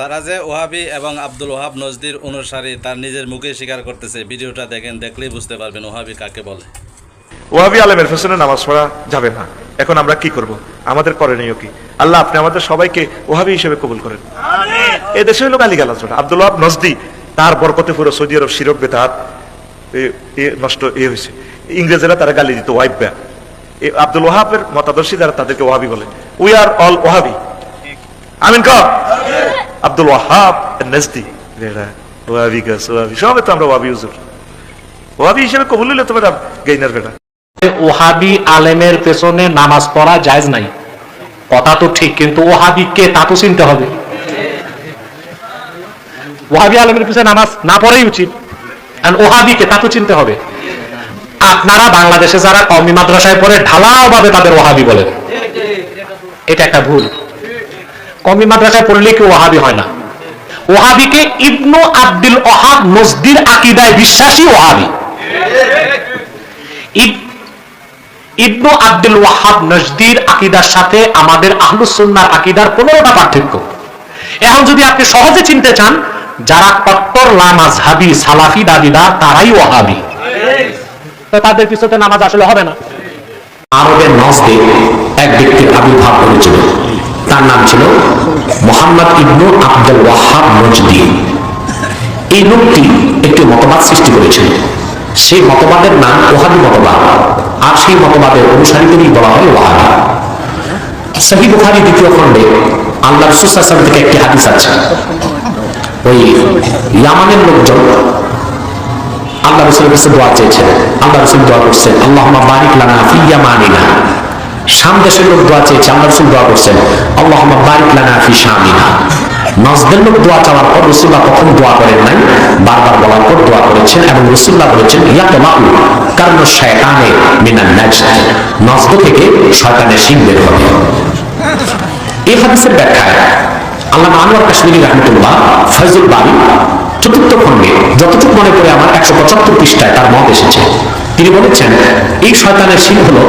তারা যে ওহাবি এবং আব্দুল ওহাব নজদির অনুসারী তার নিজের মুখে স্বীকার করতেছে ভিডিওটা দেখেন দেখলেই বুঝতে পারবেন ওহাবি কাকে বলে। ওহাবি আলেমের পেছনে নামাজ পড়া যাবে না। এখন আমরা কি করব? আমাদের করণীয় কি? আল্লাহ আপনি আমাদের সবাইকে ওহাবি হিসেবে কবুল করেন। এ দেশে হলো গালি গালাজ আব্দুল ওহাব নজদি তার বরকতে পুরো সৌদি আরব শিরক বেতার নষ্ট এ হয়েছে। ইংরেজেরা তারা গালি দিত ওয়াইব্যা আব্দুল ওহাবের মতাদর্শী যারা তাদেরকে ওহাবি বলে। উই আর অল ওহাবি আমিন ক আব্দুল ওয়াহাব নজদি ওহাবি সবে তো আমরা ওহাবি হুজুর ওহাবি হিসেবে কবুল হইলে তোমার গেইনার বেটা ওহাবি আলেমের পেছনে নামাজ পড়া জায়েজ নাই। কথা তো ঠিক, কিন্তু ওহাবি কে তা তো চিনতে হবে। ওহাবি পিছনে নামাজ না পড়াই উচিত। আর ওহাবি কে তা তো চিনতে হবে। আপনারা বাংলাদেশে যারা কমি মাদ্রাসায় পড়ে ঢালাও ভাবে তাদের ওহাবি বলেন এটা একটা ভুল। কমি মাদ্রাসায় পড়লে কি ওহাবি হয় না। ওহাবিকে ইবনু আব্দুল ওহাব নজদির আকিদায় বিশ্বাসী ওহাবি ইবনু আব্দুল ওয়াহাব নজদির আকিদার সাথে আমাদের আহলুসুন্নার আকিদার পনেরোটা পার্থক্য। এখন যদি আপনি সহজে চিনতে চান, যারা কট্টর লামাজহাবি সালাফি, দাবিদার, তারাই ওয়াহাবি। তো তাদের পিছনে নামাজ আসলে হবে না। আরবের নজদে এক তার নাম ছিল মোহাম্মদ ইবনু আব্দুল ওয়াহাব নজদি এই লোকটি একটি মতবাদ সৃষ্টি করেছিল। সেই মতবাদের নাম ওহাবি মতবাদ। আর সেই মতবাদের অনুসারীদেরই বলা হয় ওহাবি সহি বুখারি দ্বিতীয় খণ্ডে আল্লাহ রসুল থেকে একটি হাদিস আছে। ওই ইয়ামানের লোকজন আল্লাহ রসুলের কাছে দোয়া চেয়েছেন। আল্লাহ রসুল দোয়া করছেন আল্লাহ বারিক লানা ফিয়া মানিনা শাম দেশের লোক দোয়া চেয়েছে, আল্লাহ রসুল দোয়া করছেন। আল্লাহ বারিক লানা ফি শামিনা। নজদের লোক দোয়া চাওয়ার পর রসুল্লাহ প্রথম দোয়া করেন নাই, বারবার বলার পর দোয়া করেছেন এবং রসুল্লাহ বলেছেন ইয়া তোমাউ কারণ শয়তানে মিনান নাজদ নজদ থেকে শয়তানের শিং বের হবে। এই হাদিসের ব্যাখ্যায় আল্লাহ আনোয়ার কাশ্মীরি রহমতুল্লাহ ফয়জুল বাড়ি চতুর্থ খণ্ডে যতটুকু মনে করে আমার একশো পঁচাত্তর পৃষ্ঠায় তার মত এসেছে। তিনি বলেছেন, এই শয়তানের শিল হলো